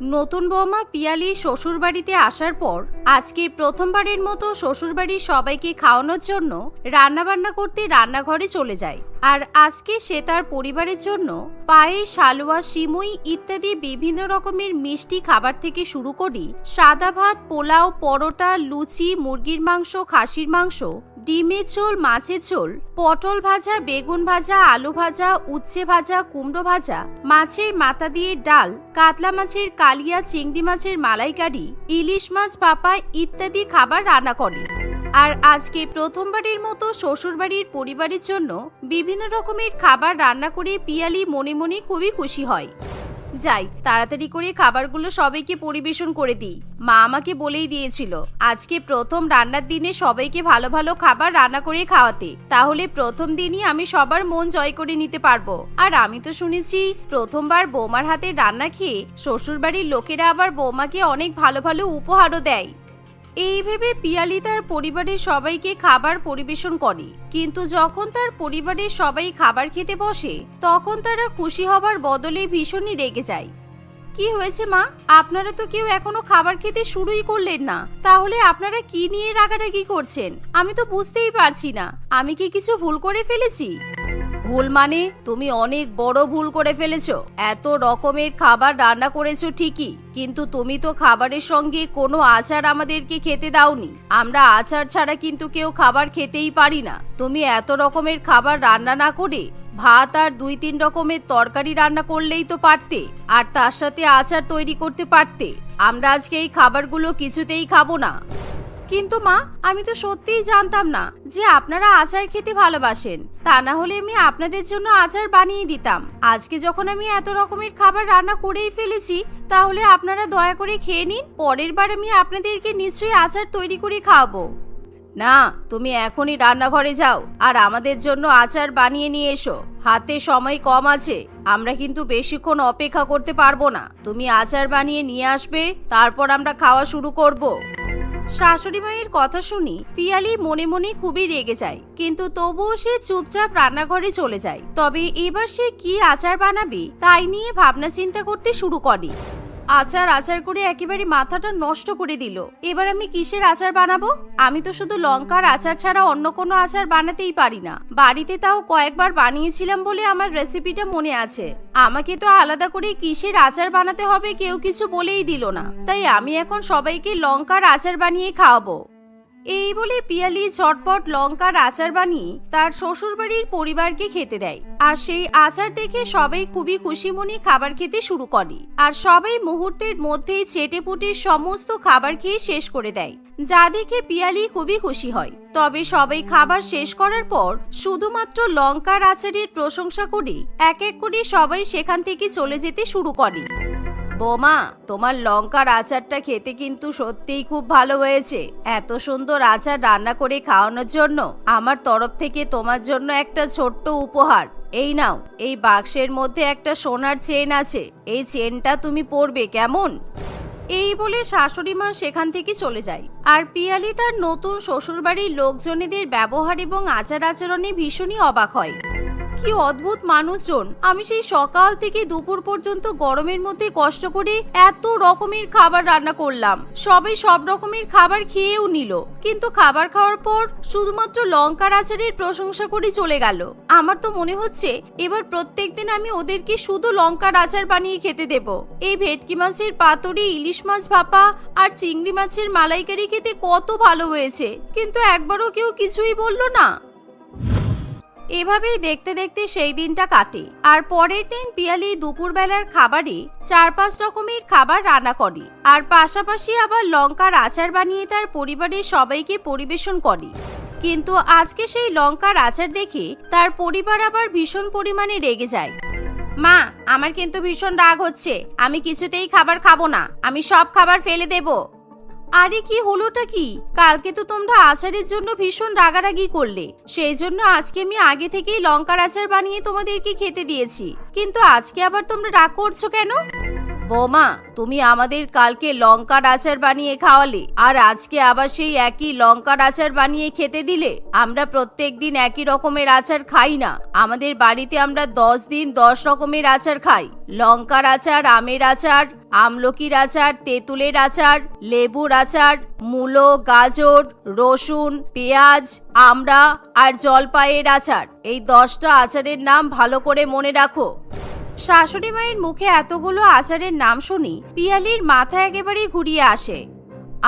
নতুন বৌমা পিয়ালি শ্বশুরবাড়িতে আসার পর আজকে প্রথমবারের মতো শ্বশুরবাড়ির সবাইকে খাওয়ানোর জন্য রান্নাবান্না করতে রান্নাঘরে চলে যায়। আর আজকে সে তার পরিবারের জন্য পায়ে শালুয়া, সিমুই ইত্যাদি বিভিন্ন রকমের মিষ্টি খাবার থেকে শুরু করি সাদা ভাত, পোলাও, পরোটা, লুচি, মুরগির মাংস, খাসির মাংস ডিমের ঝোল মাছের ঝোল পটল ভাজা, বেগুন ভাজা, আলু ভাজা, উচ্ছে ভাজা, কুমড়ো ভাজা, মাছের মাথা দিয়ে ডাল, কাতলা মাছের কালিয়া, চিংড়ি মাছের মালাইকারি, ইলিশ মাছ পাপা ইত্যাদি খাবার রান্না করে। আর আজকে প্রথমবারের মতো শ্বশুরবাড়ির পরিবারের জন্য বিভিন্ন রকমের খাবার রান্না করে পিয়ালি মনে মনে খুবই খুশি হয়। যাই, তাড়াতাড়ি করে খাবারগুলো সবাইকে পরিবেশন করে দিই। মা আমাকে বলেই দিয়েছিল, আজকে প্রথম রান্নার দিনে সবাইকে ভালো ভালো খাবার রান্না করে খাওয়াতে। তাহলে প্রথম দিনই আমি সবার মন জয় করে নিতে পারব। আর আমি তো শুনেছি, প্রথমবার বৌমার হাতে রান্না খেয়ে শ্বশুরবাড়ির লোকেরা আবার বৌমাকে অনেক ভালো ভালো উপহারও দেয়। এই ভেবে পিয়ালি তার পরিবারের সবাইকে খাবার পরিবেশন করে। কিন্তু যখন তার পরিবারের সবাই খাবার খেতে বসে, তখন তারা খুশি হবার বদলে ভীষণই রেগে যায়। কি হয়েছে মা? আপনারা তো কেউ এখনও খাবার খেতে শুরুই করলেন না। তাহলে আপনারা কি নিয়ে রাগারাগি করছেন? আমি তো বুঝতেই পারছি না। আমি কি কিছু ভুল করে ফেলেছি? ভুল মানে? তুমি অনেক বড় ভুল করে ফেলেছো। এত রকমের খাবার রান্না করেছ ঠিকই, কিন্তু তুমি তো খাবারের সঙ্গে কোনো আচার আমাদেরকে খেতে দাওনি। আমরা আচার ছাড়া কিন্তু কেউ খাবার খেতেই পারি না। তুমি এত রকমের খাবার রান্না না করে ভাত আর দুই তিন রকমের তরকারি রান্না করলেই তো পারতে, আর তার সাথে আচার তৈরি করতে পারতে। আমরা আজকে এই খাবারগুলো কিছুতেই খাব না। কিন্তু মা, আমি তো সত্যিই জানতাম না যে আপনারা আচার খেতে ভালোবাসেন। তা না হলে আমি আপনাদের জন্য আচার বানিয়ে দিতাম। আজকে যখন আমি এত রকমের খাবার রান্না করেই ফেলেছি, তাহলে আপনারা দয়া করে খেয়ে নিন, পরের বার আমি আপনাদেরকে নিশ্চয়ই আচার তৈরি করে খাওয়াবো। না, তুমি এখনই রান্নাঘরে যাও, আর আমাদের জন্য আচার বানিয়ে নিয়ে এসো। হাতে সময় কম আছে, আমরা কিন্তু বেশিক্ষণ অপেক্ষা করতে পারব না। তুমি আচার বানিয়ে নিয়ে আসবে, তারপর আমরা খাওয়া শুরু করব। শাশুড়ি মায়ের কথা শুনি পিয়ালি মনে মনে খুবই রেগে যায়, কিন্তু তবুও সে চুপচাপ রান্নাঘরে চলে যায়। তবে এবার সে কি আচার বানাবে, তাই নিয়ে ভাবনা চিন্তা করতে শুরু করে। আচার আচার করে একেবারে মাথাটা নষ্ট করে দিল। এবার আমি কিসের আচার বানাবো? আমি তো শুধু লঙ্কার আচার ছাড়া অন্য কোনো আচার বানাতেই পারি না। বাড়িতে তাও কয়েকবার বানিয়েছিলাম বলে আমার রেসিপিটা মনে আছে। আমাকে তো আলাদা করে কিসের আচার বানাতে হবে কেউ কিছু বলেই দিল না। তাই আমি এখন সবাইকে লঙ্কার আচার বানিয়ে খাওয়াবো। এই বলে পিয়ালি ঝটপট লঙ্কার আচার বানিয়ে তার শ্বশুরবাড়ির পরিবারকে খেতে দেয়। আর সেই আচার দেখে সবাই খুবই খুশি মনে খাবার খেতে শুরু করে। আর সবাই মুহূর্তের মধ্যেই চেটে পুটে সমস্ত খাবার খেয়ে শেষ করে দেয়। যা দেখে পিয়ালি খুবই খুশি হয়। তবে সবাই খাবার শেষ করার পর শুধুমাত্র লঙ্কার আচারের প্রশংসা করে এক এক করে সবাই সেখান থেকে চলে যেতে শুরু করে। বোমা, তোমার লঙ্কার আচারটা খেতে কিন্তু সত্যিই খুব ভালো হয়েছে। এত সুন্দর আচার রান্না করে খাওয়ানোর জন্য আমার তরফ থেকে তোমার জন্য একটা ছোট্ট উপহার। এই নাও, এই বাক্সের মধ্যে একটা সোনার চেন আছে। এই চেনটা তুমি পরবে, কেমন? এই বলে শাশুড়ি মা সেখান থেকে চলে যায়। আর পিয়ালি তার নতুন শ্বশুরবাড়ির লোকজনেদের ব্যবহার এবং আচার আচরণে ভীষণই অবাক হয়। কি অদ্ভুত মানুষজন। আমি সেই সকাল থেকে দুপুর পর্যন্ত গরমের মধ্যে কষ্ট করে এত রকমের খাবার রান্না করলাম। সবাই সব রকমের খাবার খেয়েও নিল। কিন্তু খাবার খাওয়ার পর শুধুমাত্র লঙ্কার আচারের প্রশংসা করে চলে গেল। আমার তো মনে হচ্ছে এবার প্রত্যেক দিন আমি ওদেরকে শুধু লঙ্কার আচার বানিয়ে খেতে দেব। এই ভেটকি মাছের পাতুরি, ইলিশ মাছ ভাপা আর চিংড়ি মাছের মালাইকারি খেতে কত ভালো হয়েছে। কিন্তু একবারও কেউ কিছুই বলল না। এভাবেই দেখতে দেখতে সেই দিনটা কাটে। আর পরের দিন পিয়ালি দুপুরবেলার খাবারে চার পাঁচ রকমের খাবার রান্না করে। আর পাশাপাশি আবার লঙ্কার আচার বানিয়ে তার পরিবারের সবাইকে পরিবেশন করে। কিন্তু আজকে সেই লঙ্কার আচার দেখে তার পরিবার আবার ভীষণ পরিমাণে রেগে যায়। মা, আমার কিন্তু ভীষণ রাগ হচ্ছে। আমি কিছুতেই খাবার খাব না। আমি সব খাবার ফেলে দেবো। আরে কি হলোটা কি? কালকে তো তোমরা আচারের জন্য ভীষণ রাগারাগি করলে। সেই জন্য আজকে আমি আগে থেকেই লঙ্কার আচার বানিয়ে তোমাদেরকে খেতে দিয়েছি। কিন্তু আজকে আবার তোমরা রাগ করছ কেন? বৌমা, তুমি আমাদের কালকে লঙ্কার আচার বানিয়ে খাওয়ালে, আর আজকে আবার সেই একই লঙ্কার আচার বানিয়ে খেতে দিলে? আমরা প্রত্যেক দিন একই রকমের আচার খাই না। আমাদের বাড়িতে আমরা দশ দিন দশ রকমের আচার খাই। লঙ্কার আচার, আমের আচার, আমলকির আচার, তেঁতুলের আচার, লেবুর আচার, মূলো, গাজর, রসুন, পেঁয়াজ, আমড়া আর জলপাইয়ের আচার। এই দশটা আচারের নাম ভালো করে মনে রাখো। শাশুড়ি মায়ের মুখে এতগুলো আচারের নাম শুনি, পিয়ালির মাথা একেবারেই ঘুরিয়ে আসে।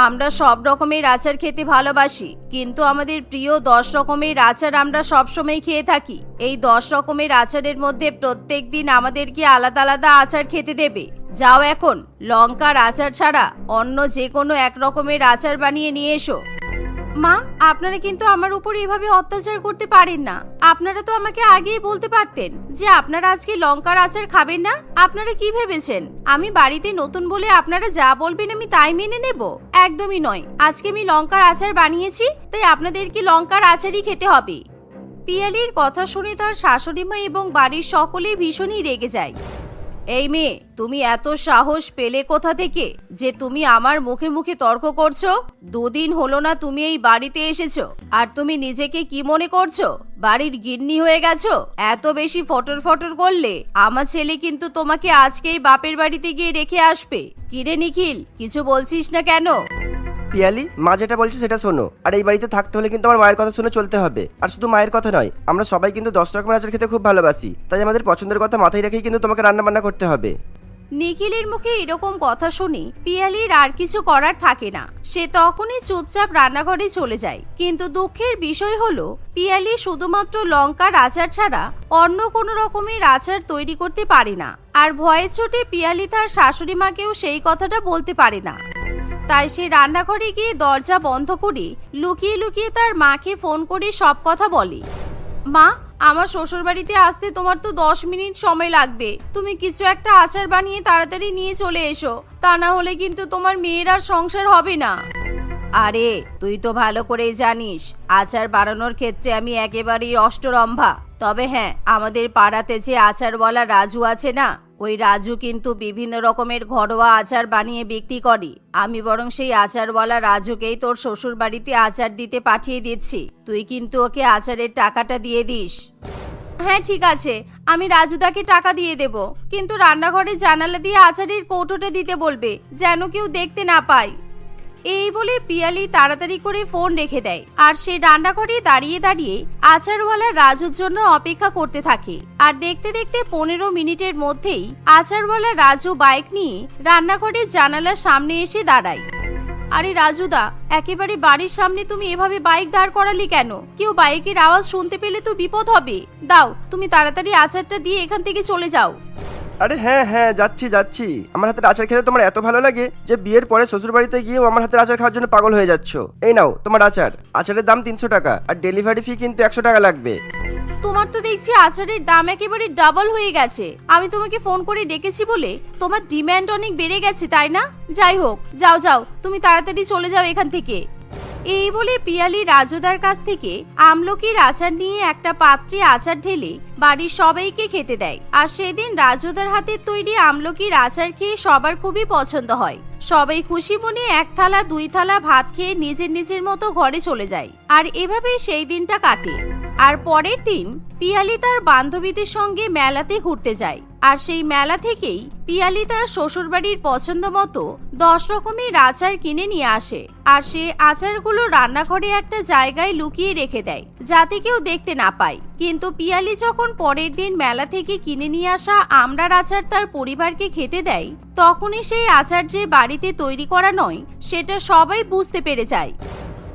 আমরা সব রকমের আচার খেতে ভালোবাসি, কিন্তু আমাদের প্রিয় দশ রকমের আচার আমরা সবসময় খেয়ে থাকি। এই দশ রকমের আচারের মধ্যে প্রত্যেক দিন আমাদেরকে আলাদা আলাদা আচার খেতে দেবে। যাও এখন, লঙ্কার আচার ছাড়া অন্য যে কোনো এক রকমের আচার বানিয়ে নিয়ে এসো। মা, আপনারা কিন্তু আমার উপর এভাবে অত্যাচার করতে পারেন না। আপনারা তো আমাকে আগেই বলতে পারতেন যে আপনারা আজকে লঙ্কার আচার খাবেন না। আপনারা কি ভেবেছেন? আমি বাড়িতে নতুন বলে আপনারা যা বলবেন আমি তাই মেনে নেব? একদমই নয়। আজকে আমি লঙ্কার আচার বানিয়েছি, তাই আপনাদেরকে লঙ্কার আচারই খেতে হবে। পিয়ালির কথা শুনে তার শাশুড়ি মা এবং বাড়ির সকলেই ভীষণই রেগে যায়। এই মেয়ে, তুমি এত সাহস পেলে কোথা থেকে যে তুমি আমার মুখে মুখে তর্ক করছ? দুদিন হলো না তুমি এই বাড়িতে এসেছ। আর তুমি নিজেকে কি মনে করছ? বাড়ির গিন্নি হয়ে গেছো? এত বেশি ফটর ফটর করলে আমার ছেলে কিন্তু তোমাকে আজকেই বাপের বাড়িতে গিয়ে রেখে আসবে। কিরে নিখিল, কিছু বলছিস না কেন? পিয়ালি, মা যেটা বলছে সেটা শোনো। আর এই বাড়িতে থাকতে হলে কিন্তু আমার মায়ের কথা শুনে চলতে হবে। আর শুধু মায়ের কথা নয়, আমরা সবাই কিন্তু দশ রকমের আচার খেতে খুব ভালোবাসি। তাই আমাদের পছন্দের কথা মাথায় রেখেই কিন্তু তোমাকে রান্না বান্না করতে হবে। নিখিলের মুখে এরকম কথা শুনে পিয়ালির আর কিছু করার থাকে না। সে তখনই চুপচাপ রান্নাঘরে চলে যায়। কিন্তু দুঃখের বিষয় হলো, পিয়ালি শুধুমাত্র লঙ্কার আচার ছাড়া অন্য কোনো রকমের আচার তৈরি করতে পারে না। আর ভয়ের চোটে পিয়ালি তার শাশুড়ি মাকেও সেই কথাটা বলতে পারে না। তাই সে রান্নাঘরে গিয়ে দরজা বন্ধ করে, লুকিয়ে লুকিয়ে তার মাকে ফোন করে, সব কথা বলে। মা, আমার শ্বশুর বাড়িতে আসতে তোমার তো দশ মিনিট সময় লাগবে। তুমি কিছু একটা আচার বানিয়ে তাড়াতাড়ি নিয়ে চলে এসো। তা না হলে কিন্তু তোমার মেয়ের আর সংসার হবে না। আরে, তুই তো ভালো করেই জানিস, আচার বানানোর ক্ষেত্রে আমি একেবারেই অষ্টরম্ভা। তবে হ্যাঁ আমাদের পাড়াতে যে আচারওয়ালা রাজু আছে না ওই রাজু কিন্তু বিভিন্ন রকমের ঘরোয়া আচার বানিয়ে বিক্রি করে। আমি বরং সেই আচারওয়ালা রাজুকেই তোর শ্বশুর বাড়িতে আচার দিতে পাঠিয়ে দিচ্ছি। তুই কিন্তু ওকে আচারের টাকাটা দিয়ে দিস। হ্যাঁ ঠিক আছে। আমি রাজুদাকে টাকা দিয়ে দেব। কিন্তু রান্নাঘরের জানালা দিয়ে আচারের কৌটোটা দিতে বলবে, যেন কেউ দেখতে না পায়। এই বলে পিয়ালি তাড়াতাড়ি করে ফোন রেখে দেয়। আর সে রান্নাঘরে দাঁড়িয়ে দাঁড়িয়ে আচারওয়ালা রাজুর জন্য অপেক্ষা করতে থাকে। আর দেখতে দেখতে পনেরো মিনিটের মধ্যেই আচারওয়ালা রাজু বাইক নিয়ে রান্নাঘরের জানালার সামনে এসে দাঁড়ায়। আরে রাজুদা, একেবারে বাড়ির সামনে তুমি এভাবে বাইক দাঁড় করালি কেন? কেউ বাইকের আওয়াজ শুনতে পেলে তো বিপদ হবে। দাও, তুমি তাড়াতাড়ি আচারটা দিয়ে এখান থেকে চলে যাও। আরে হ্যাঁ হ্যাঁ যাচ্ছি যাচ্ছি। আমার হাতের আচার খেতে তোমার এত ভালো লাগে যে বিয়ের পরে শ্বশুর বাড়িতে গিয়েও আমার হাতের আচার খাওয়ার জন্য পাগল হয়ে যাচ্ছ। এই নাও, তোমার আচার। আচারের দাম তিনশো টাকা, আর ডেলিভারি ফি কিন্তু একশো টাকা লাগবে। তোমার তো দেখছি আচারের দাম একেবারে ডাবল হয়ে গেছে। আমি তোমাকে ফোন করে ডেকেছি বলে তোমার ডিম্যান্ড অনেক বেড়ে গেছে, তাই না? যাই হোক, যাও যাও, তুমি তাড়াতাড়ি চলে যাও এখান থেকে। এই বলে পিয়ালি রাজুদার কাছ থেকে আমলকির আচার নিয়ে একটা পাত্রে আচার ঢেলে বাড়ির সবাইকে খেতে দেয়। আর সেদিন রাজুদার হাতের তৈরি আমলকির আচার খেয়ে সবার খুবই পছন্দ হয়। সবাই খুশি মনে এক থালা, দুই থালা ভাত খেয়ে নিজের নিজের মতো ঘরে চলে যায়। আর এভাবেই সেই দিনটা কাটে। আর পরের দিন পিয়ালি তার বান্ধবীদের সঙ্গে মেলাতে ঘুরতে যায়। আর সেই মেলা থেকেই পিয়ালি তার শ্বশুরবাড়ির পছন্দ মতো দশ রকমের আচার কিনে নিয়ে আসে। আর সে আচারগুলো রান্নাঘরে একটা জায়গায় লুকিয়ে রেখে দেয়, যাতে কেউ দেখতে না পায়। কিন্তু পিয়ালি যখন পরের দিন মেলা থেকে কিনে নিয়ে আসা আমড়ার আচার তার পরিবারকে খেতে দেয়, তখনই সেই আচার যে বাড়িতে তৈরি করা নয়, সেটা সবাই বুঝতে পেরে যায়।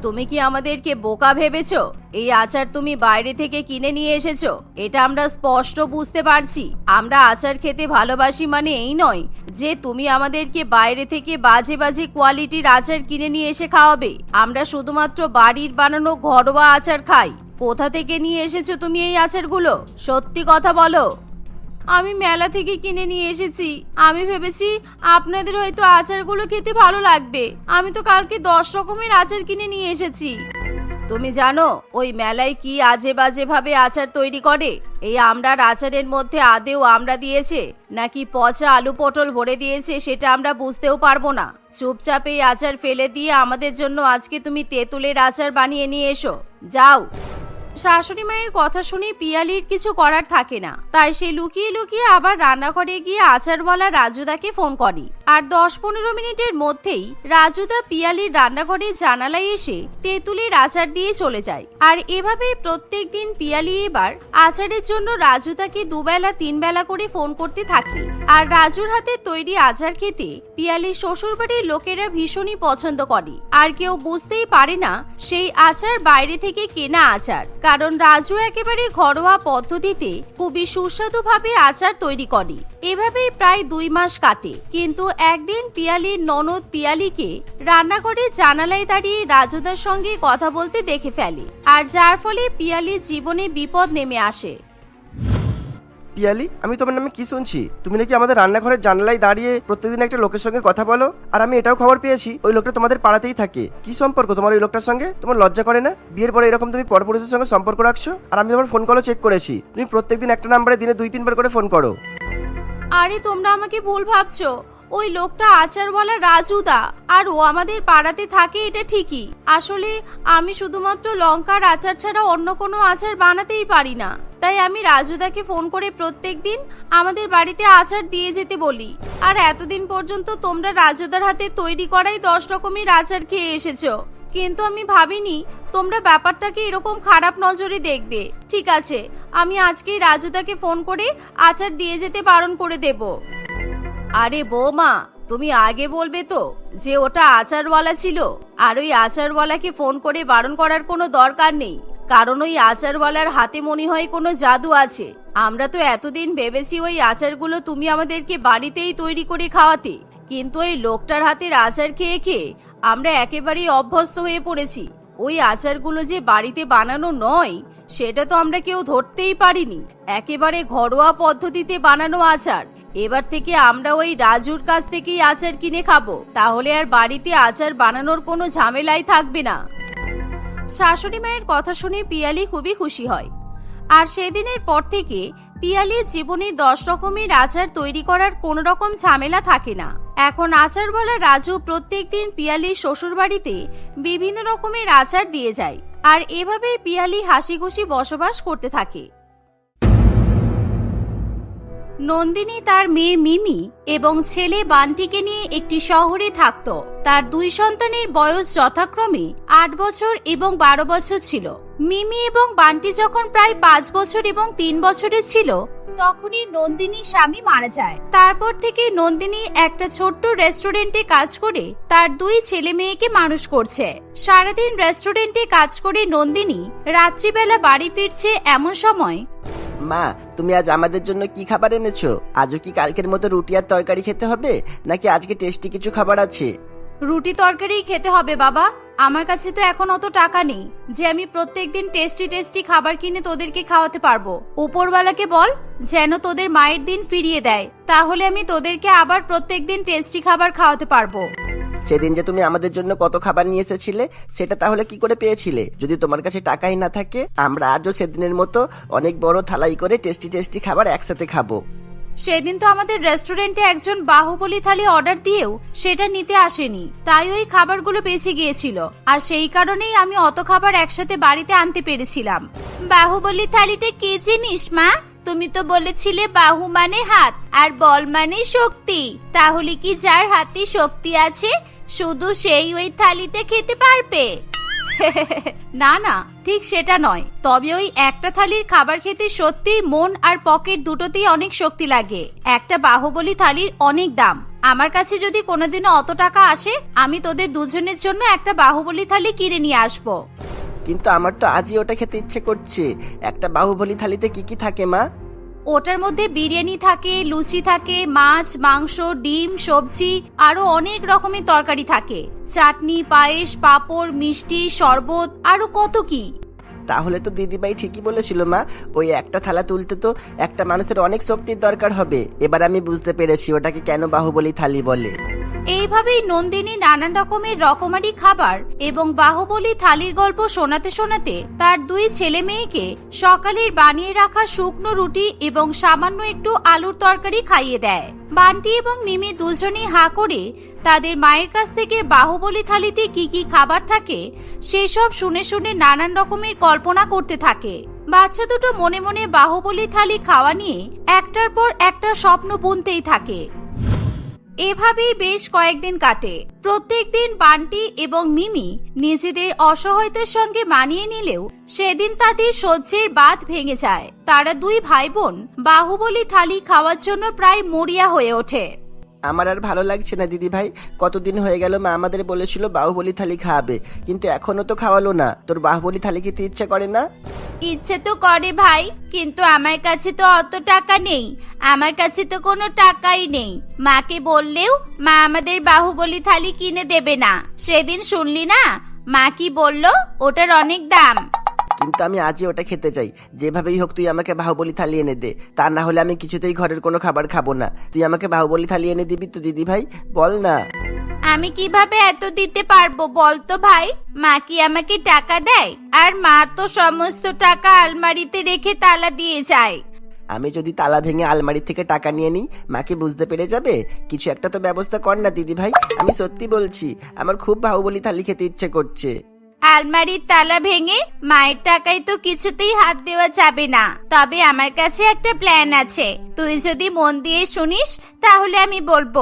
তুমি কি আমাদেরকে বোকা ভেবেছ? এই আচার তুমি বাইরে থেকে কিনে নিয়ে এসেছ। এটা আমরা স্পষ্ট বুঝতে পারছি। আমরা আচার খেতে ভালোবাসি মানে এই নয় যে তুমি আমাদেরকে বাইরে থেকে বাজে বাজে কোয়ালিটির আচার কিনে নিয়ে এসে খাওয়াবে। আমরা শুধুমাত্র বাড়ির বানানো ঘরোয়া আচার খাই। কোথা থেকে নিয়ে এসেছ তুমি এই আচারগুলো? সত্যি কথা বলো। আমি মেলা থেকে কিনে নিয়ে এসেছি। আমি ভেবেছি আপনাদের হয়তো আচারগুলো খেতে ভালো লাগবে। আমি তো কালকে দশ রকমের আচার কিনে নিয়ে এসেছি। তুমি জানো, ওই মেলায় কি আজে বাজে ভাবে আচার তৈরি করে? এই আমড়ার আচারের মধ্যে আদেও আমরা দিয়েছে? নাকি পচা আলু পটল ভরে দিয়েছে সেটা আমরা বুঝতেও পারব না। চুপচাপ এই আচার ফেলে দিয়ে আমাদের জন্য আজকে তুমি তেঁতুলের আচার বানিয়ে নিয়ে এসো। যাও। শাশুড়ি মায়ের কথা শুনে পিয়ালির কিছু করার থাকে না। তাই সে লুকিয়ে লুকিয়ে আবার রান্নাঘরে গিয়ে আচার বলা রাজুদাকে ফোন করে। আর দশ পনেরো মিনিটের মধ্যেই রাজুদা পিয়ালির রান্নাঘরে জানালায় এসে তেঁতুলের আচার দিয়ে চলে যায়। আর এভাবেই প্রত্যেক দিন পিয়ালি এবার আচারের জন্য রাজুদাকে দুবেলা তিন বেলা করে ফোন করতে থাকে। আর রাজুর হাতে তৈরি আচার খেতে পিয়ালির শ্বশুরবাড়ির লোকেরা ভীষণই পছন্দ করে। আর কেউ বুঝতেই পারে না সেই আচার বাইরে থেকে কেনা আচার। কারণ রাজু একেবারে ঘরোয়া পদ্ধতিতে খুবই সুস্বাদুভাবে আচার তৈরি করে। এভাবেই প্রায় দুই মাস কাটে। কিন্তু একদিন পিয়ালির ননদ পিয়ালিকে রান্নাঘরে জানালায় দাঁড়িয়ে রাজুদার সঙ্গে কথা বলতে দেখে ফেলে। আর যার ফলে পিয়ালির জীবনে বিপদ নেমে আসে। পিয়ালি, আমি তোমার নামে কি শুনছি? তুমি নাকি আমাদের রান্নাঘরের জানলায় দাঁড়িয়ে প্রত্যেকদিন একটা লোকের সঙ্গে কথা বলো? আর আমি এটাও খবর পেয়েছি, ওই লোকটা তোমাদের পাড়াতেই থাকে। কি সম্পর্ক তোমার ওই লোকটার সঙ্গে? তোমার লজ্জা করে না? বিয়ের পরে এরকম তুমি পরপুরুষের সঙ্গে সম্পর্ক রাখছো? আর আমি তোমার ফোন কলও চেক করেছি। তুমি প্রত্যেকদিন একটা নাম্বারে দিনে দুই, তিনবার করে ফোন করো। আরে, তোমরা আমাকে ভুল ভাবছ। ওই লোকটা আচারওয়ালা রাজুদা আর ও আমাদের পাড়াতে থাকে, এটা ঠিকই। আসলে আমি শুধুমাত্র লঙ্কার আচার ছাড়া অন্য কোনো আচার বানাতেই পারি না। তাই আমি রাজুদাকে ফোন করে প্রত্যেক দিন আমাদের বাড়িতে আচার দিয়ে যেতে বলি। আর এতদিন পর্যন্ত তোমরা রাজুদার হাতে তৈরি করাই দশ রকমের আচার খেয়ে এসেছ। কিন্তু আমি ভাবিনি তোমরা ব্যাপারটাকে এরকম খারাপ নজরে দেখবে। ঠিক আছে, আমি আজকেই রাজুদাকে ফোন করে আচার দিয়ে যেতে বারণ করে দেব। আরে বৌমা, তুমি আগে বলবে তো যে ওটা আচারওয়ালা ছিল, আর ওই আচারওয়ালাকে ফোন করে বারণ করার কোনো দরকার নেই, কারণ ওই আচারওয়ালার হাতে মনে হয় কোনো জাদু আছে। আমরা তো এতদিন ভেবেছি ওই আচারগুলো তুমি আমাদেরকে বাড়িতেই তৈরি করে খাওয়াতে, কিন্তু ওই লোকটার হাতের আচার খেয়ে খেয়ে আমরা একেবারেই অভ্যস্ত হয়ে পড়েছি। ওই আচারগুলো যে বাড়িতে বানানো নয়, সেটা তো আমরা কেউ ধরতেই পারিনি। একেবারে ঘরোয়া পদ্ধতিতে বানানো আচার। এবার থেকে আমরা ওই রাজুর কাছ থেকেই আচার কিনে খাব। তাহলে আর বাড়িতে আচার বানানোর কোনো ঝামেলাই থাকবে না। শাশুড়ি মায়ের কথা শুনে পিয়ালি খুবই খুশি হয়। আর সেদিনের পর থেকে পিয়ালির জীবনে দশ রকমের আচার তৈরি করার কোনো রকম ঝামেলা থাকে না। এখন আচার বলা রাজু প্রত্যেক দিন পিয়ালির শ্বশুর বাড়িতে বিভিন্ন রকমের আচার দিয়ে যায় আর এভাবে পিয়ালি হাসি খুশি বসবাস করতে থাকে। নন্দিনী তার মেয়ে মিমি এবং ছেলে বান্টিকে নিয়ে একটি শহরে থাকত। তার দুই সন্তানের বয়স যথাক্রমে আট বছর এবং বারো বছর ছিল। মিমি এবং বান্টি যখন প্রায় পাঁচ বছর এবং তিন বছরের ছিল, তখনই নন্দিনীর স্বামী মারা যায়। তারপর থেকে নন্দিনী একটা ছোট্ট রেস্টুরেন্টে কাজ করে তার দুই ছেলে মেয়েকে মানুষ করছে। সারাদিন রেস্টুরেন্টে কাজ করে নন্দিনী রাত্রিবেলা বাড়ি ফিরছে এমন সময়। মা, তুমি আজ আমাদের জন্য কি খাবার এনেছো? আজও কি কালকের মতো রুটি আর তরকারি খেতে হবে? নাকি আজকে টেস্টি কিছু খাবার আছে? রুটি তরকারি খেতে হবে, বাবা। আমার কাছে তো এখন অত টাকা নেই যে আমি প্রত্যেকদিন টেস্টি টেস্টি খাবার কিনে তোদেরকে খাওয়াতে পারব। উপরওয়ালাকে বল যেন তোদের মায়ের দিন ফিরিয়ে দেয়। তাহলে আমি তোদেরকে আবার প্রত্যেকদিন টেস্টি খাবার খাওয়াতে পারব। সেদিন যে তুমি আমাদের জন্য কত খাবার নিয়ে এসেছিলে, সেটা তাহলে কি করে পেয়েছিলে? যদি তোমার কাছে টাকাই না থাকে, আমরা আজও সেদিনের মতো অনেক বড় থালাই করে টেস্টি টেস্টি খাবার একসাথে খাব। সেদিন তো আমাদের রেস্টুরেন্টে একজন বাহুবলী থালি অর্ডার দিয়েও সেটা নিতে আসেনি। তাই ওই খাবারগুলো বেঁচে গিয়েছিল। আর সেই কারণেই আমি অত খাবার একসাথে বাড়িতে আনতে পেরেছিলাম। বাহুবলী থালিটা কি জিনিস, মা? তুমি তো বলেছিলে বাহু মানে হাত, আর বল মানে শক্তি। তাহলে কি যার হাতে শক্তি আছে, শুধু সেই ওই থালিটা খেতে পারবে? না না, ঠিক সেটা নয়। তবে ওই একটা থালির খাবার খেতে সত্যি মন আর পকেট দুটোতেই অনেক শক্তি লাগে। একটা বাহুবলী থালির অনেক দাম। আমার কাছে যদি কোনোদিনও অত টাকা আসে, আমি তোদের দুজনের জন্য একটা বাহুবলী থালি কিনে নিয়ে আসব। কিন্তু আমার তো আজই ওটা খেতে ইচ্ছে করছে। একটা বাহুবলী থালিতে কি কি থাকে, মা? ওটার মধ্যে বিরিয়ানি থাকে, লুচি থাকে, মাছ, মাংস, ডিম, সবজি, আরও অনেক রকমের তরকারি থাকে। চাটনি, পায়েস, পাঁপড়, মিষ্টি, শরবত, আরও কত কি। তাহলে তো দিদিভাই ঠিকই বলেছিল, মা। ওই একটা থালা তুলতে তো একটা মানুষের অনেক শক্তির দরকার হবে। এবার আমি বুঝতে পেরেছি ওটাকে কেন বাহুবলী থালি বলে। এইভাবেই নন্দিনী নানান রকমের রকমারি খাবার এবং বাহুবলী থালির গল্প শোনাতে শোনাতে তার দুই ছেলে মেয়েকে সকালের বানিয়ে রাখা শুকনো রুটি এবং সামান্য একটু আলুর তরকারি খাইয়ে দেয়। বান্টি এবং মিমি দুজনেই হা করে তাদের মায়ের কাছ থেকে বাহুবলী থালিতে কি কি খাবার থাকে, সেসব শুনে শুনে নানান রকমের কল্পনা করতে থাকে। বাচ্চা দুটো মনে মনে বাহুবলী থালি খাওয়া নিয়ে একটার পর একটা স্বপ্ন বুনতেই থাকে। এভাবেই বেশ কয়েকদিন কাটে। প্রত্যেক দিন বান্টি এবং মিমি নিজেদের অসহায়তার সঙ্গে মানিয়ে নিলেও সেদিন তাদের সহ্যের বাঁধ ভেঙে যায়। তারা দুই ভাই বোন বাহুবলী থালি খাওয়ার জন্য প্রায় মরিয়া হয়ে ওঠে। আমার আর ভালো লাগছে না দিদি ভাই কতদিন হয়ে গেল মা আমাদের বলেছিল বাহুবলি থালি খাওয়াবে কিন্তু এখনও তো খাওয়ালো না। তোর বাহুবলি থালি খেতে ইচ্ছে করে না? ইচ্ছে তো করে ভাই, কিন্তু আমার কাছে তো অত টাকা নেই। আমার কাছে তো কোনো টাকাই নেই। মাকে বললেও মা আমাদের বাহুবলি থালি কিনে দেবে না। সেদিন শুনলি না? মা কি বলল? ওটার অনেক দাম। কিন্তু আমি আজই ওটা খেতে চাই। যেভাবেই হোক তুই আমাকে বাহুবলি থালি এনে দে। তা না হলে আমি কিছুতেই ঘরের কোনো খাবার খাব না। তুই আমাকে বাহুবলি থালি এনে দিবি তো দিদি ভাই? বল না। আমি কীভাবে এত দিতে পারব বলতো ভাই? মা কি আমাকে টাকা দেয়? আর মা তো সমস্ত টাকা আলমারিতে রেখে তালা দিয়ে যায়। আমি যদি তালা ভেঙে আলমারি থেকে টাকা নিয়ে নিই মাকে বুঝতে পেরে যাবে? কিছু একটা তো ব্যবস্থা কর না দিদি ভাই। আমি সত্যি বলছি আমার খুব বাহুবলি থালি খেতে ইচ্ছে করছে। আলমারির তালা ভেঙে মায়ের টাকায় তো কিছুতেই হাত দেওয়া যাবে না। তবে আমার কাছে একটা প্ল্যান আছে। তুই যদি মন দিয়ে শুনিস, তাহলে আমি বলব।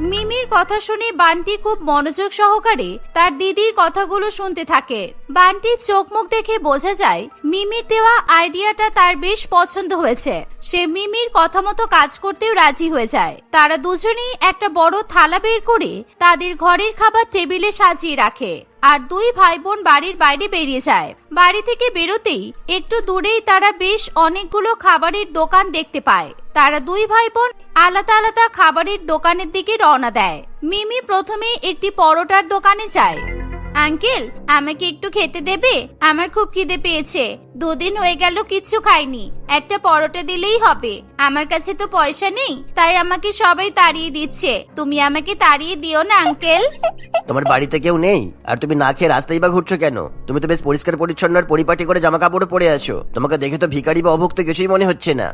মিমির কথা শুনে বান্টি খুব মনোযোগ সহকারে তার দিদির কথাগুলো শুনতে থাকে। বান্টির চোখ মুখ দেখে বোঝা যায়, মিমির দেওয়া আইডিয়াটা তার বেশ পছন্দ হয়েছে। সে মিমির কথা মতো কাজ করতেও রাজি হয়ে যায়। তারা দুজনেই একটা বড় থালা বের করে তাদের ঘরের খাবার টেবিলে সাজিয়ে রাখে। আর দুই ভাই বোন বাড়ির বাইরে বেরিয়ে যায়। বাড়ি থেকে বেরোতেই একটু দূরেই তারা বেশ অনেকগুলো খাবারের দোকান দেখতে পায়। তারা দুই ভাই বোন আলাদা আলাদা খাবারের দোকানের দিকে রওনা দেয়। মিমি প্রথমে একটি পরোটার দোকানে যায়। আঙ্কেল, আমাকে একটু খেতে দেবে? আমার খুব খিদে পেয়েছে। দুদিন হয়ে গেল কিচ্ছু খাইনি। একটা পরোটা দিলেই হবে। আমার কাছে তো পয়সা নেই, তাই আমাকে সবাই তাড়িয়ে দিচ্ছে। তুমি আমাকে তাড়িয়ে দিও না, আঙ্কেল। তোমার বাড়িতে কেউ নেই? আর তুমি না খেয়ে রাস্তায় বা ঘুরছো কেন? তুমি তো বেশ পরিষ্কার পরিচ্ছন্ন আর পরিপাটি করে জামা কাপড় পরে আছো। তোমাকে দেখে তো ভিখারি বা অভুক্ত কিছুই মনে হচ্ছে না।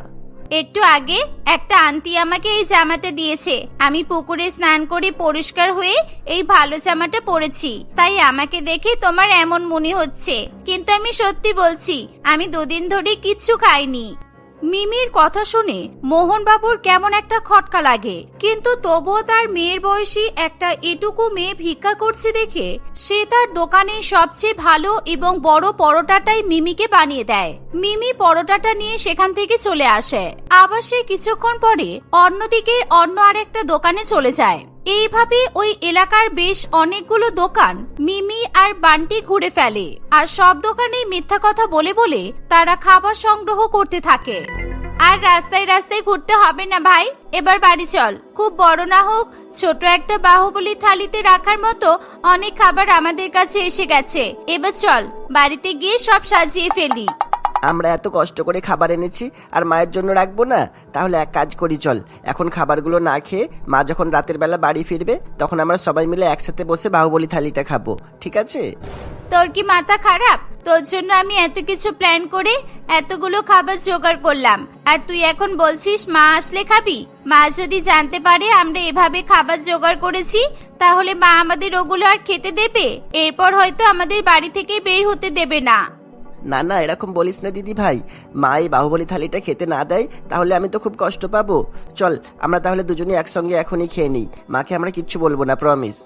একটু আগে একটা আন্টি আমাকে এই জামাটা দিয়েছে। আমি পুকুরে স্নান করে পরিষ্কার হয়ে এই ভালো জামাটা পরেছি। তাই আমাকে দেখে তোমার এমন মনে হচ্ছে। কিন্তু আমি সত্যি বলছি, আমি দুদিন ধরে কিচ্ছু খাইনি। মিমির কথা শুনে মোহনবাবুর কেমন একটা খটকা লাগে। কিন্তু তবুও তার মেয়ের বয়সী একটা এটুকু মেয়ে ভিক্ষা করছে দেখে সে তার দোকানে সবচেয়ে ভালো এবং বড় পরোটাটাই মিমিকে বানিয়ে দেয়। মিমি পরোটাটা নিয়ে সেখান থেকে চলে আসে। আবার সে কিছুক্ষণ পরে অন্যদিকে অন্য আরেকটা দোকানে চলে যায়। এইভাবে ওই এলাকার বেশ অনেকগুলো দোকান মিমি আর বান্টি ঘুরে ফেলে। আর সব দোকানেই মিথ্যা কথা বলে বলে তারা খাবার সংগ্রহ করতে থাকে। আর রাস্তায় রাস্তায় ঘুরতে হবে না ভাই। এবার বাড়ি চল। খুব বড় না হোক, ছোট একটা বাহুবলী থালিতে রাখার মতো অনেক খাবার আমাদের কাছে এসে গেছে। এবার চল, বাড়িতে গিয়ে সব সাজিয়ে ফেলি। আমরা এত কষ্ট করে খাবার এনেছি আর মায়ের জন্য রাখব না, তাহলে এক কাজ করি চল। এখন খাবারগুলো না খেয়ে মা যখন রাতের বেলা বাড়ি ফিরবে, তখন আমরা সবাই মিলে একসাথে বসে বাহুবলী থালিটা খাব। ঠিক আছে? তোর কি মাথা খারাপ? তোর জন্য আমি এত কিছু প্ল্যান করে এতগুলো খাবার জোগাড় করলাম। আর তুই এখন বলছিস মা আসলে খাবি? মা যদি জানতে পারে আমরা এভাবে খাবার জোগাড় করেছি, তাহলে মা আমাদের ওগুলো আর খেতে দেবে? এরপর হয়তো আমাদের বাড়ি থেকে বের হতে দেবে না। না না, এরকম বলিস না, দিদি ভাই। মা এই বাহুবলী থালিটা খেতে না দেয়, তাহলে আমি তো খুব কষ্ট পাবো। চল, আমরা তাহলে দুজনে একসঙ্গে এখনই খেয়ে নিই। মাকে আমরা কিচ্ছু বলব না প্রমিস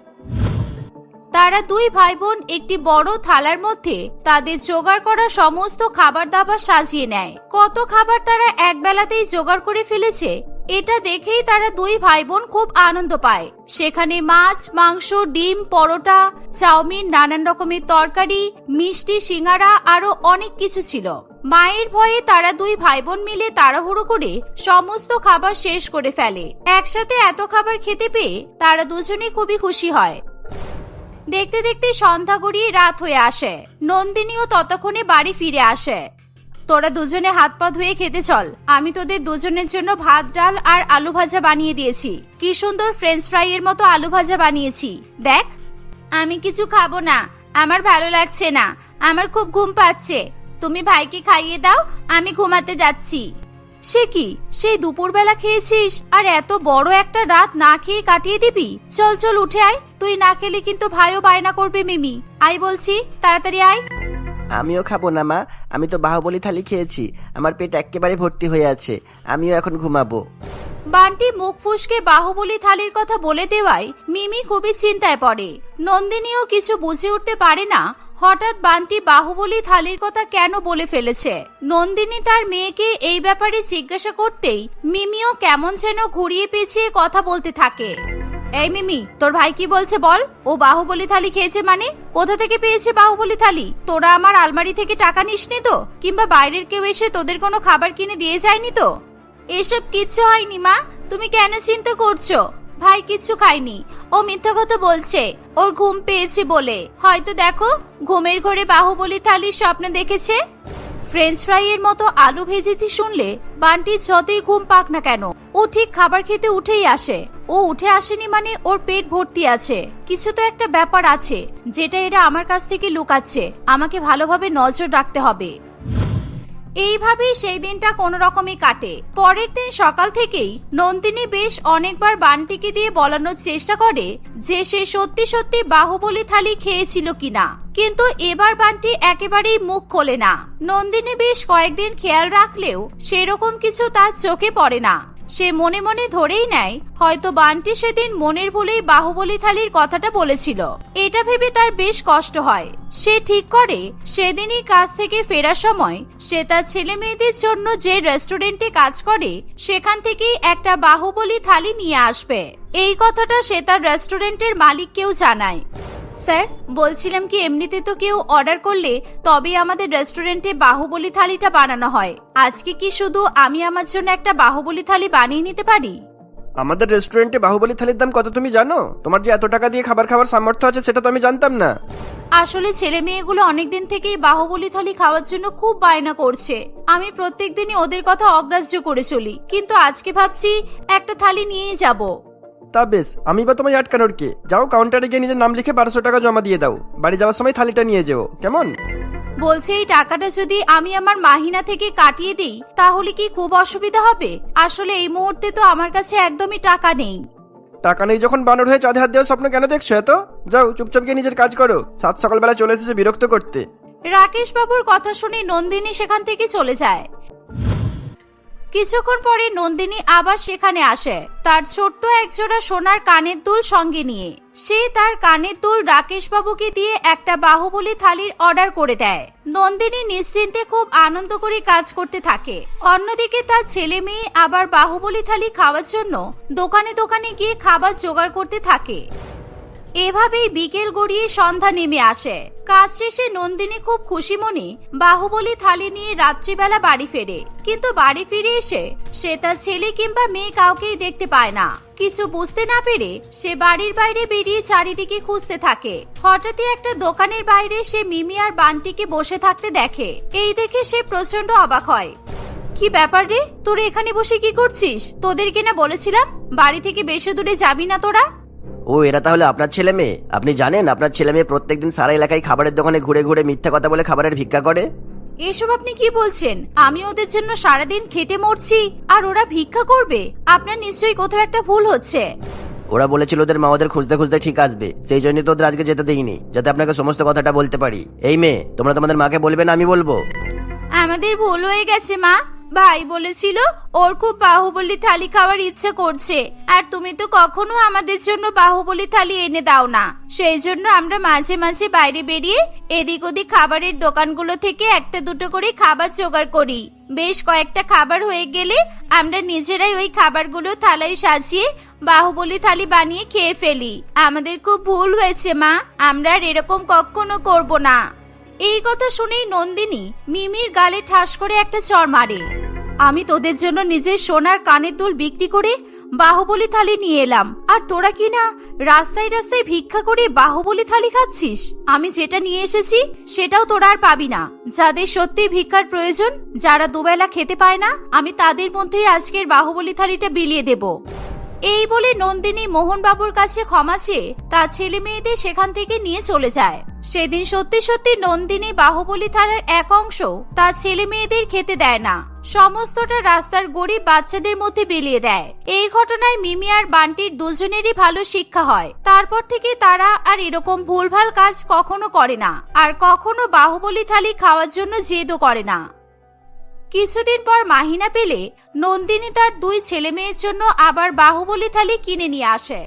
তারা দুই ভাই বোন একটি বড় থালার মধ্যে তাদের জোগাড় করা সমস্ত খাবার দাবার সাজিয়ে নেয়। কত খাবার তারা এক বেলাতেই জোগাড় করে ফেলেছে এটা দেখেই তারা দুই ভাই বোন খুব আনন্দ পায়। সেখানে মাছ, মাংস, ডিম, পরোটা, চাউমিন, নানান রকমের তরকারি, মিষ্টি, সিঙ্গারা আরও অনেক কিছু ছিল। মায়ের ভয়ে তারা দুই ভাই বোন মিলে তাড়াহুড়ো করে সমস্ত খাবার শেষ করে ফেলে। একসাথে এত খাবার খেতে পেয়ে তারা দুজনে খুবই খুশি হয়। দেখতে দেখতে সন্ধ্যা গড়িয়ে রাত হয়ে আসে। নন্দিনীও ততক্ষণে বাড়ি ফিরে আসে। তোরা দুজনে হাত পা ধুয়ে খেতে চল। আমি তোদের দুজনের জন্য ভাত, ডাল আর আলু ভাজা বানিয়ে দিয়েছি। কি সুন্দর ফ্রেঞ্চ ফ্রাই এর মতো আলু ভাজা বানিয়েছি। দেখ, আমি কিছু খাব না। আমার ভালো লাগছে না। আমার খুব ঘুম পাচ্ছে। তুমি ভাইকে খাইয়ে দাও, আমি ঘুমাতে যাচ্ছি। সে কি? সেই দুপুরবেলা খেয়েছিস? আর এত বড় একটা রাত না খেয়ে কাটিয়ে দিবি? চল চল, উঠে আয়। তুই না খেলে কিন্তু ভাইও বায়না করবে মিমি। আয় বলছি, তাড়াতাড়ি আয়। আমিও খাব না, মা। আমি তো বাহুবলী থালি খেয়েছি। আমার পেট একেবারে ভর্তি হয়ে আছে। আমিও এখন ঘুমাবো। বান্টি মুখ ফুসকে বাহুবলী থালির কথা বলে দেওয়ায় মিমি খুবই চিন্তায় পড়ে। নন্দিনীও কিছু বুঝে উঠতে পারে না, হঠাৎ বান্টি বাহুবলী থালির কথা কেন বলে ফেলেছে? নন্দিনী তার মেয়েকে এই ব্যাপারে জিজ্ঞাসা করতেই মিমিও কেমন যেন ঘুরিয়ে পেঁচিয়ে কথা বলতে থাকে। এই মিমি, তোর ভাই কি বলছে বল? ও বাহুবলী থালি খেয়েছে মানে? কোথা থেকে পেয়েছে বাহুবলী থালি? তোরা আমার আলমারি থেকে টাকা নিসনি তো? কিংবা বাইরের কেউ এসে তোদের কোনো খাবার কিনে দিয়ে যায়নি তো? এসব কিচ্ছু হয়নি, মা। তুমি কেন চিন্তা করছ? ভাই কিচ্ছু খায়নি। ও মিথ্যা কথা বলছে। ওর ঘুম পেয়েছে বলে। হয়তো দেখো, ঘুমের ঘরে বাহুবলী থালির স্বপ্ন দেখেছে? ফ্রেঞ্চ ফ্রাই এর মতো আলু ভেজেছি শুনলে বান্টির যতই ঘুম পাক না কেন, ও ঠিক খাবার খেতে উঠেই আসে। ও উঠে আসেনি মানে ওর পেট ভর্তি আছে। কিছু তো একটা ব্যাপার আছে, যেটা এরা আমার কাছ থেকে লুকাচ্ছে। আমাকে ভালোভাবে নজর রাখতে হবে। এইভাবেই সেই দিনটা কোনো রকমই কাটে। পরের দিন সকাল থেকেই নন্দিনী বেশ অনেকবার বানটিকে দিয়ে বলানোর চেষ্টা করে যে সে সত্যি সত্যি বাহুবলী থালি খেয়েছিল কিনা। কিন্তু এবার বানটি একেবারেই মুখ খোলে না। নন্দিনী বেশ কয়েকদিন খেয়াল রাখলেও সেরকম কিছু তার চোখে পড়ে না। সে মনে মনে ধরেই নেয়, হয়তো বানটি সেদিন মনের ভুলেই বাহুবলী থালির কথাটা বলেছিল। এটা ভেবে তার বেশ কষ্ট হয়। সে ঠিক করে, সেদিনই কাজ থেকে ফেরার সময় সে তার ছেলে মেয়েদের জন্য যে রেস্টুরেন্টে কাজ করে, সেখান থেকেই একটা বাহুবলী থালি নিয়ে আসবে। এই কথাটা সে তার রেস্টুরেন্টের মালিককেও জানায়। স্যার। বলছিলাম কি এমনিতে তো কেউ অর্ডার করলে তবেই আমাদের রেস্টুরেন্টে বাহুবলী থালিটা বানানো হয়। আজকে কি শুধু আমি আমার জন্য একটা বাহুবলী থালি বানিয়ে নিতে পারি? আমাদের রেস্টুরেন্টে বাহুবলী থালির দাম কত তুমি জানো? তোমার যে এত টাকা দিয়ে খাবার খাবার সামর্থ্য আছে সেটা তো আমি জানতাম না। আসলে ছেলে মেয়েগুলো অনেকদিন থেকেই বাহুবলী থালি খাওয়ার জন্য খুব বায়না করছে। আমি প্রত্যেকদিনই ওদের কথা অগ্রাহ্য করে চলি। কিন্তু আজকে ভাবছি একটা থালি নিয়েই যাব। তা বেশ আমি বা তোমায় আটকানোর কে? যাও কাউন্টারে গিয়ে নিজের নাম লিখে বারোশো টাকা জমা দিয়ে দাও। বাড়ি যাওয়ার সময় থালিটা নিয়ে যেও কেমন? বলছে এই টাকাটা যদি আমি আমার মাহিনা থেকে কাটিয়ে দিই তাহলে কি খুব অসুবিধা হবে? আসলে এই মুহূর্তে তো আমার কাছে একদমই টাকা নেই। টাকা নেই যখন বানর হয়ে চাঁদে হাত দেওয়ার স্বপ্ন কেন দেখছ এত? যাও চুপচাপ গিয়ে নিজের কাজ করো। সাত সকালবেলা চলে এসেছে বিরক্ত করতে। রাকেশ বাবুর কথা শুনে নন্দিনী সেখান থেকে চলে যায়। কিছুক্ষণ পরে নন্দিনী আবার সেখানে আসে। তার ছোট্ট একজোড়া সোনার কানের দুল সঙ্গে নিয়ে। সে তার কানের দুল রাকেশ বাবুকে দিয়ে একটা বাহুবলী থালির অর্ডার করে দেয়। নন্দিনী নিশ্চিন্তে খুব আনন্দ করে কাজ করতে থাকে। অন্যদিকে তার ছেলে মেয়ে আবার বাহুবলী থালি খাওয়ার জন্য দোকানে দোকানে গিয়ে খাবার জোগাড় করতে থাকে। এভাবেই বিকেল গড়িয়ে সন্ধ্যা নেমে আসে। কাজ শেষে নন্দিনী খুব খুশি মনে বাহুবলী থালি নিয়ে রাত্রিবেলা বাড়ি ফেরে। কিন্তু বাড়ি ফিরে এসে সে তার ছেলে কিংবা মেয়ে কাউকেই দেখতে পায় না। কিছু বুঝতে না পেরে সে বাড়ির বাইরে বেরিয়ে চারিদিকে খুঁজতে থাকে। হঠাৎই একটা দোকানের বাইরে সে মিমি আর বান্টিকে বসে থাকতে দেখে। এই দেখে সে প্রচণ্ড অবাক হয়। কি ব্যাপার রে? তোরা এখানে বসে কি করছিস? তোদের কিনা বলেছিলাম, বাড়ি থেকে বেশি দূরে যাবি না তোরা? ও এরা তাহলে আপনার ছেলে মেয়ে? আপনি জানেন আপনার ছেলে মেয়ে প্রত্যেকদিন সারা এলাকায় খাবারের দোকানে ঘুরে ঘুরে মিথ্যা কথা বলে খাবারের ভিক্ষা করে? এসব আপনি কি বলছেন? আমি ওদের জন্য সারাদিন খেটে মরছি আর ওরা ভিক্ষা করবে? আপনার নিশ্চয়ই কোথাও একটা ভুল হচ্ছে। ওরা বলেছিল ওদের মা ওদের খুঁজতে খুঁজতে ঠিক আসবে সেই জন্য তো ওদের আজকে যেতে দেইনি যাতে আপনাকে সমস্ত কথাটা বলতে পারি। এই মেয়ে তোমরা তোমাদের মাকে বলবে না আমি বলব? আমাদের ভুল হয়ে গেছে মা। ভাই বলেছিল, ওর খুব বাহুবলী থালি খাওয়ার ইচ্ছে করছে। আর তুমি তো কখনো আমাদের জন্য বাহুবলী থালি এনে দাও না। সেই জন্য আমরা মাঝে মাঝে বাইরে বেরিয়ে এদিক ওদিক খাবারের দোকানগুলো থেকে একটা দুটো করে খাবার জোগাড় করি। বেশ কয়েকটা খাবার হয়ে গেলে আমরা নিজেরাই ওই খাবারগুলো থালায় সাজিয়ে বাহুবলী থালি বানিয়ে খেয়ে ফেলি। আমাদের খুব ভুল হয়েছে মা। আমরা আর এরকম কখনো করব না। এই কথা শুনেই নন্দিনী মিমির গালে ঠাস করে একটা চর মারে। আমি তোদের জন্য নিজের সোনার কানের দুল বিক্রি করে বাহুবলী থালি নিয়ে এলাম। আর তোরা কি না রাস্তায় রাস্তায় ভিক্ষা করে বাহুবলী থালি খাচ্ছিস? আমি যেটা নিয়ে এসেছি, সেটাও তোরা আর পাবি না। যাদের সত্যি ভিক্ষার প্রয়োজন, যারা দুবেলা খেতে পায় না, আমি তাদের মধ্যেই আজকের বাহুবলী থালিটা বিলিয়ে দেব। এই বলে নন্দিনী মোহনবাবুর কাছে ক্ষমা চেয়ে তার ছেলে মেয়েদের সেখান থেকে নিয়ে চলে যায়। সেদিন সত্যি সত্যি নন্দিনী বাহুবলী থানার এক অংশ তার ছেলে মেয়েদের খেতে দেয় না। সমস্তটা রাস্তার গরিব বাচ্চাদের মধ্যে বিলিয়ে দেয়। এই ঘটনায় মিমি আর বান্টির দুজনেরই ভালো শিক্ষা হয়। তারপর থেকে তারা আর এরকম ভুলভাল কাজ কখনো করে না। আর কখনো বাহুবলী থালি খাওয়ার জন্য জেদও করে না। কিছুদিন পর মাহিনা পেলে নন্দিনী তার দুই ছেলে মেয়ের জন্য আবার বাহুবলী থালি কিনে নিয়ে আসে।